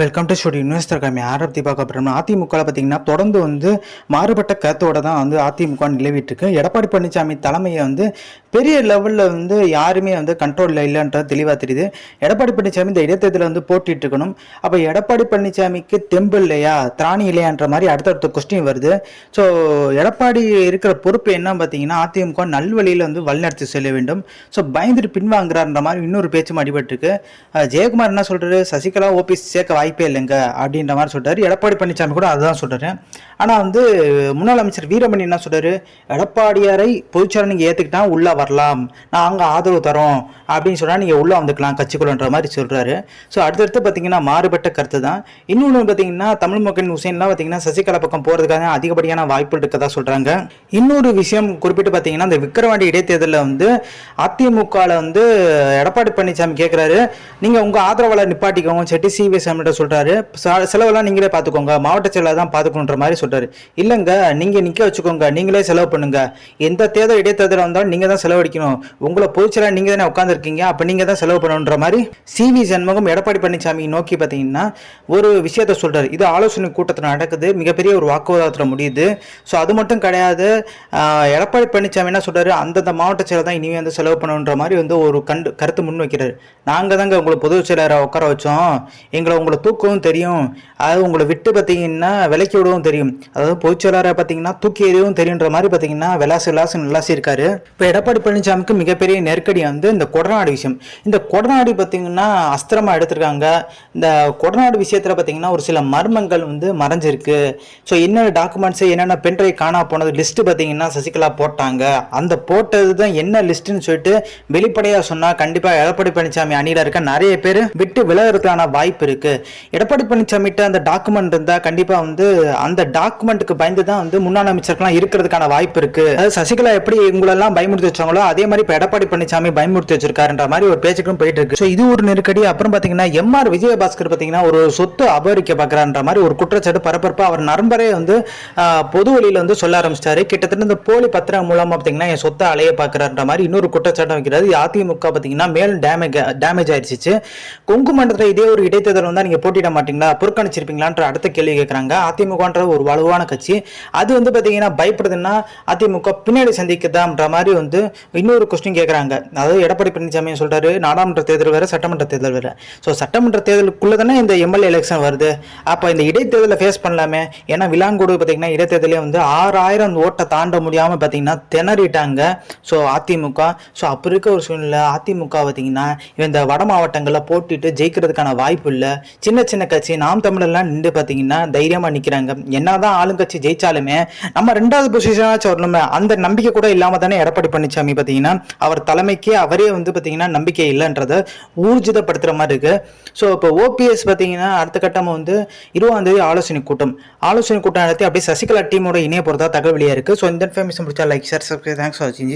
Welcome to studio investor காமி ஆரம்பத்தி பார்க்க போகிறோம் அதிமுக பார்த்தீங்கன்னா தொடர்ந்து வந்து மாறுபட்ட கருத்தோட தான் வந்து அதிமுக நிலவிட்டு இருக்கு எடப்பாடி பழனிசாமி தலைமையை வந்து பெரிய லெவலில் வந்து யாருமே வந்து கண்ட்ரோலில் இல்லைன்றது தெளிவாக தெரியுது. எடப்பாடி பழனிசாமி இந்த இடைத்தேர்தலில் வந்து போட்டிட்டு இருக்கணும். அப்போ எடப்பாடி பழனிசாமிக்கு தெம்பு இல்லையா திராணி இல்லையான்ற மாதிரி அடுத்தடுத்த கொஸ்டின் வருது. ஸோ எடப்பாடி இருக்கிற பொறுப்பு என்ன பார்த்தீங்கன்னா அதிமுக நல்வழியில் வந்து வழிநடத்தி செல்ல வேண்டும். ஸோ பயந்துட்டு பின்வாங்குறாருன்ற மாதிரி இன்னொரு பேச்சும் அடிபட்டுருக்கு. ஜெயக்குமார் என்ன சொல்கிறது சசிகலா ஓபிஎஸ் சேர்க்க வாய்ப்பே இல்லைங்க அப்படின்ற மாதிரி சொல்றாரு எடப்பாடி பழனிசாமி கூட அதுதான் சொல்றாரு. ஆனால் வந்து முன்னாள் அமைச்சர் வீரமணி என்ன சொல்கிறாரு எடப்பாடியாரை பொதுச்செயலாளர் நீங்கள் ஏற்றுக்கிட்டா உள்ளே வரலாம். நான் அங்கே ஆதரவு தரோம். அப்படின்னு சொன்னால் நீங்கள் உள்ளே வந்துக்கலாம் கட்சிக்குள்ளன்ற மாதிரி சொல்கிறாரு ஸோ அடுத்தடுத்து பார்த்தீங்கன்னா மாறுபட்ட கருத்து தான். இன்னொன்று பார்த்தீங்கன்னா தமிழ் மக்களின் ஹுசைன்லாம் பார்த்தீங்கன்னா சசிகலா பக்கம் போகிறதுக்காக அதிகப்படியான வாய்ப்பு இருக்கதா சொல்கிறாங்க இன்னொரு விஷயம் குறிப்பிட்டு பார்த்தீங்கன்னா இந்த விக்கிரவாண்டி இடைத்தேர்தலில் வந்து அதிமுகவில் வந்து எடப்பாடி பழனிசாமி கேட்குறாரு நீங்கள் உங்கள் ஆதரவாளர் நிப்பாட்டிக்கோங்க செட்டி சிவி சொல்கிறாரு செலவெல்லாம் நீங்களே பார்த்துக்கோங்க மாவட்ட செயலாளர் தான் பார்த்துக்கணுன்ற மாதிரி சொல்கிறாரு இல்லைங்க நீங்கள் நிற்க வச்சுக்கோங்க நீங்களே செலவு பண்ணுங்க. எந்த தேர்தல் இடைத்தேர்தல் வந்தாலும் நீங்கள் தான் செலவழிக்கணும் உங்களை பொதுச்செயலாளர் நீங்கள் தானே உட்காந்துருக்கீங்க அப்போ நீங்கள் தான் செலவு பண்ணணுன்ற மாதிரி சிவி சண்முகம் எடப்பாடி பழனிசாமி நோக்கி பார்த்தீங்கன்னா ஒரு விஷயத்த சொல்கிறார் இது ஆலோசனை கூட்டத்தில் நடக்குது மிகப்பெரிய ஒரு வாக்குவாதத்தில் முடியுது. ஸோ அது மட்டும் கிடையாது எடப்பாடி பழனிசாமி என்ன சொல்றாரு? அந்தந்த மாவட்ட செயலர் தான் இனிமே வந்து செலவு பண்ணணுன்ற மாதிரி வந்து ஒரு கண்டு கருத்து முன் வைக்கிறார். நாங்கள் தாங்க உங்களை பொதுச் செயலராக உட்கார வச்சோம். எங்களை உங்களை தூக்கவும் தெரியும். அது உங்களை விட்டு பார்த்தீங்கன்னா விலைக்கு விடவும் தெரியும். அதாவது பொதுச்செயலாளரை பார்த்தீங்கன்னா தூக்கி எறியவும் தெரியுன்ற மாதிரி பார்த்தீங்கன்னா விலாசு விலாசு நல்லாசி இருக்காரு இப்போ எடப்பாடி பழனிசாமிக்கு மிகப்பெரிய நெருக்கடி வந்து இந்த கொடநாடு விஷயம். இந்த கொடநாடு பார்த்தீங்கன்னா அஸ்திரமாக எடுத்திருக்காங்க. இந்த கொடநாடு விஷயத்தில் பார்த்தீங்கன்னா ஒரு சில மர்மங்கள் வந்து மறைஞ்சிருக்கு. ஸோ என்னென்ன டாக்குமெண்ட்ஸ் என்னென்ன பென்ட்ரைவ் காணா போனது லிஸ்ட் பார்த்தீங்கன்னா சசிகலா போட்டாங்க. அந்த போட்டது தான் என்ன லிஸ்ட்டுன்னு சொல்லிட்டு வெளிப்படையாக சொன்னால் கண்டிப்பாக எடப்பாடி பழனிசாமி அணியில் இருக்க நிறைய பேர் விட்டு விலகிறதுக்கான வாய்ப்பு இருக்கு. எடப்பாடி பழனிசாமிகிட்ட அந்த டாக்குமெண்ட் இருந்தால் கண்டிப்பாக வந்து அந்த டாக்குமெண்ட்டுக்கு பயந்து தான் வந்து முன்னாள் அமைச்சர்கள்லாம் இருக்கிறதுக்கான வாய்ப்பு இருக்கு. அதாவது சசிகலா எப்படி உங்களெல்லாம் பயமுறுத்தி வச்சாங்களோ அதே மாதிரி இப்போ எடப்பாடி பழனிசாமி பயமுறுத்தி வச்சிருக்காருன்ற மாதிரி ஒரு பேச்சுக்கும் போயிட்டு இருக்கு. ஸோ இது ஒரு நெருக்கடி. அப்புறம் பார்த்தீங்கன்னா எம்ஆர் விஜயபாஸ்கர் பார்த்தீங்கன்னா ஒரு சொத்து அபகரிக்க பார்க்குறான்ற மாதிரி ஒரு குற்றச்சாட்டு பரபரப்பாக அவர் நண்பரே வந்து பொது வழியில் வந்து சொல்ல ஆரம்பிச்சிட்டாரு. கிட்டத்தட்ட இந்த போலி பத்திரம் மூலமாக பார்த்தீங்கன்னா என் சொத்தை அலைய பார்க்குறான்ற மாதிரி இன்னொரு குற்றச்சாட்டு வைக்கிறது அதிமுக பார்த்தீங்கன்னா மேலும் டேமேஜ் டேமேஜ் ஆயிடுச்சு கொங்கு மண்டலத்தில் இதே ஒரு இடைத்தேர்தல் வந்தால் நீங்கள் போட்டியிட மாட்டீங்களா? புறக்கணிச்சிருப்பீங்களான்ற அடுத்த கேள்வி கேட்குறாங்க அதிமுகன்ற ஒரு வலுவான கட்சி. அது வந்து பார்த்தீங்கன்னா பயப்படுதுன்னா அதிமுக பின்னாடி சந்திக்குதான்ற மாதிரி வந்து இன்னொரு கொஸ்டின் கேட்குறாங்க அதாவது எடப்பாடி பழனிசாமி சொல்றாரு நாடாளுமன்ற தேர்தல் வேறு சட்டமன்ற தேர்தல் வேறு. ஸோ சட்டமன்ற தேர்தலுக்குள்ளே தானே இந்த எம்எல்ஏ எலெக்ஷன் வருது. அப்போ இந்த இடைத்தேர்தலை ஃபேஸ் பண்ணலாமே? ஏன்னா விலாங்கோடு பார்த்தீங்கன்னா இடைத்தேர்தலே வந்து ஆறாயிரம் ஓட்டை தாண்ட முடியாமல் பார்த்தீங்கன்னா திணறிட்டாங்க. ஸோ அதிமுக. ஸோ அப்போ இருக்க ஒரு சூழ்நிலை அதிமுக பார்த்தீங்கன்னா இவன் இந்த வட மாவட்டங்களில் போட்டிட்டு ஜெயிக்கிறதுக்கான வாய்ப்பு இல்லை. சின்ன சின்ன கட்சி நாம் தமிழெல்லாம் நின்று பார்த்தீங்கன்னா தைரியமாக நிற்கிறாங்க என்னதான் ஆளுங்கட்சி ஜெயிச்சாலுமே நம்ம ரெண்டாவது பொசிஷனாச்சும் வரணுமே அந்த நம்பிக்கை கூட இல்லாமல் தானே எடப்பாடி பழனிசாமி பார்த்தீங்கன்னா அவர் தலைமைக்கே அவரே வந்து பார்த்தீங்கன்னா நம்பிக்கை இல்லைன்றதை ஊர்ஜிதப்படுத்துகிற மாதிரி இருக்கு. ஸோ இப்போ ஓபிஎஸ் பார்த்தீங்கன்னா அடுத்த கட்டமாக வந்து இருபதாம் தேதி ஆலோசனை கூட்டம். ஆலோசனை கூட்டம் நடத்தி அப்படியே சசிகலா டீமோட இணைய போகிறதா தகவலியாக இருக்குது ஸோ இந்த இன்ஃபர்மேஷன் பிடிச்சா like share subscribe thanks for வாட்சிங்